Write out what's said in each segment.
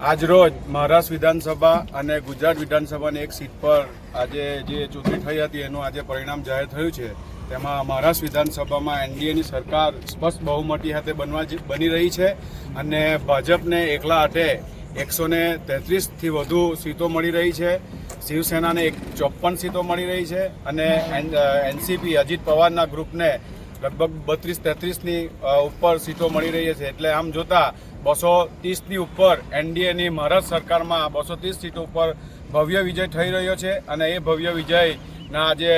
આજરોજ મહારાષ્ટ્ર વિધાનસભા અને ગુજરાત વિધાનસભાની એક સીટ પર આજે જે ચૂંટણી થઈ હતી, એનું આજે પરિણામ જાહેર થયું છે. તેમાં મહારાષ્ટ્ર વિધાનસભામાં એનડીએની સરકાર સ્પષ્ટ બહુમતી સાથે બનવા બની રહી છે અને ભાજપને એકલા હાથે એકસો ને તેત્રીસથી વધુ સીટો મળી રહી છે. શિવસેનાને એક ચોપન સીટો મળી રહી છે અને એનસીપી અજીત પવારના ગ્રુપને લગભગ બત્રીસ તેત્રીસની ઉપર સીટો મળી રહી છે. એટલે આમ જોતા બસો ત્રીસની ઉપર એનડીએની મહારાષ્ટ્ર સરકારમાં બસો ત્રીસ સીટ ઉપર ભવ્ય વિજય થઈ રહ્યો છે અને એ ભવ્ય વિજયના આજે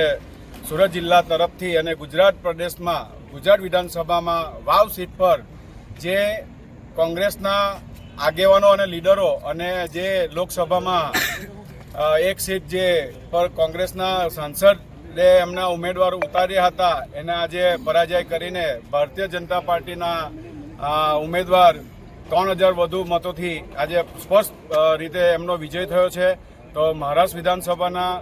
સુરત જિલ્લા તરફથી અને ગુજરાત પ્રદેશમાં, ગુજરાત વિધાનસભામાં વાવ સીટ પર જે કોંગ્રેસના આગેવાનો અને લીડરો અને જે લોકસભામાં એક સીટ જે પર કોંગ્રેસના સાંસદે એમના ઉમેદવારો ઉતાર્યા હતા, એને આજે પરાજય કરીને ભારતીય જનતા પાર્ટીના ઉમેદવાર ત્રણ હજાર વધુ મતોથી આજે સ્પષ્ટ રીતે એમનો વિજય થયો છે. તો મહારાષ્ટ્ર વિધાનસભાના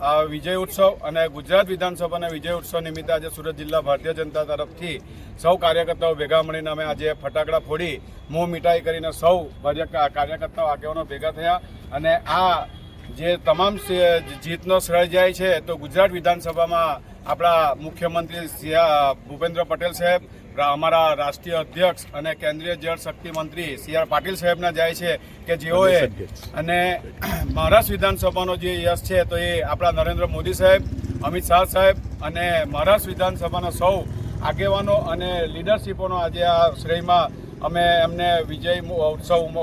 આ વિજય ઉત્સવ અને ગુજરાત વિધાનસભાના વિજય ઉત્સવ નિમિત્તે આજે સુરત જિલ્લા ભારતીય જનતા તરફથી સૌ કાર્યકર્તાઓ ભેગા મળીને અમે આજે ફટાકડા ફોડી મોં મીઠાઈ કરીને સૌ કાર્યકર્તાઓ આગેવાનો ભેગા થયા. અને આ જે તમામ જીતનો શ્રેય જાય છે, તો ગુજરાત વિધાનસભામાં આપણા મુખ્યમંત્રી ભૂપેન્દ્ર પટેલ સાહેબ અમારા રાષ્ટ્રીય અધ્યક્ષ અને કેન્દ્રીય જળ શક્તિ મંત્રી સી આર પાટીલ સાહેબના જાય છે કે જેઓએ અને મહારાષ્ટ્ર વિધાનસભાનો જે યશ છે તો એ આપણા નરેન્દ્ર મોદી સાહેબ અમિત શાહ સાહેબ અને મહારાષ્ટ્ર વિધાનસભાના સૌ આગેવાનો અને લીડરશીપોનો આજે આ શ્રેયમાં અમે એમને વિજય ઉત્સવ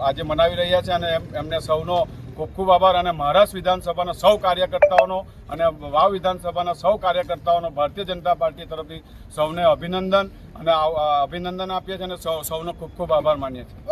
આજે મનાવી રહ્યા છે અને એમને સૌનો ખૂબ ખૂબ આભાર અને મહારાષ્ટ્ર વિધાનસભાના સૌ કાર્યકર્તાઓનો અને વાવ વિધાનસભાના સૌ કાર્યકર્તાઓનો ભારતીય જનતા પાર્ટી તરફથી સૌને અભિનંદન અને અભિનંદન આપીએ છીએ અને સૌનો ખૂબ ખૂબ આભાર માનીએ છીએ.